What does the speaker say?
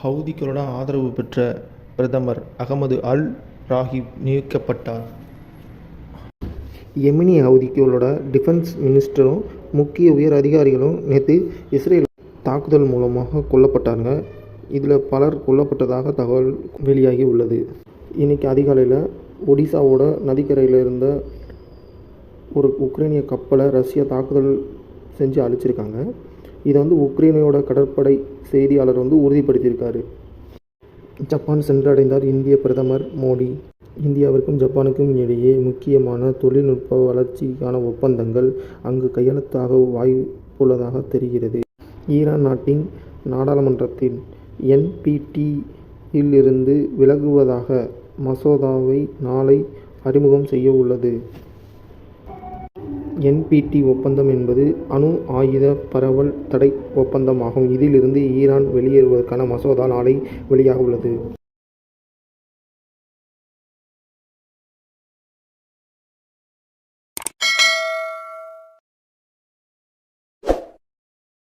ஹவுதிகளுடன் ஆதரவு பெற்ற பிரதமர் அகமது அல் ராஹிப் நீக்கப்பட்டார் எமினி ஹவுதிகளோட டிஃபென்ஸ் மினிஸ்டரும் முக்கிய உயர் அதிகாரிகளும் நேற்று இஸ்ரேல் தாக்குதல் மூலமாக கொல்லப்பட்டாங்க. இதில் பலர் கொல்லப்பட்டதாக தகவல் வெளியாகி உள்ளது. இன்றைக்கி அதிகாலையில் ஒடிசாவோட நதிக்கரையில் இருந்த ஒரு உக்ரைனிய கப்பலை ரஷ்யா தாக்குதல் செஞ்சு அழிச்சிருக்காங்க. இதை வந்து உக்ரைனோட கடற்படை செய்தியாளர் வந்து உறுதிப்படுத்தியிருக்காரு. ஜப்பான் சென்றடைந்தார் இந்திய பிரதமர் மோடி. இந்தியாவிற்கும் ஜப்பானுக்கும் இடையே முக்கியமான தொழில்நுட்ப வளர்ச்சிக்கான ஒப்பந்தங்கள் அங்கு கையெழுத்தாக வாய்ப்புள்ளதாக தெரிகிறது. ஈரான் நாட்டின் நாடாளுமன்றத்தின் என்பிடியிலிருந்து விலகுவதாக மசோதாவை நாளை அறிமுகம் செய்ய உள்ளது என்பிடி ஒப்பந்தம் என்பது அணு ஆயுத பரவல் தடை ஒப்பந்தமாகும். இதிலிருந்து ஈரான் வெளியேறுவதற்கான மசோதா நாளை வெளியாக உள்ளது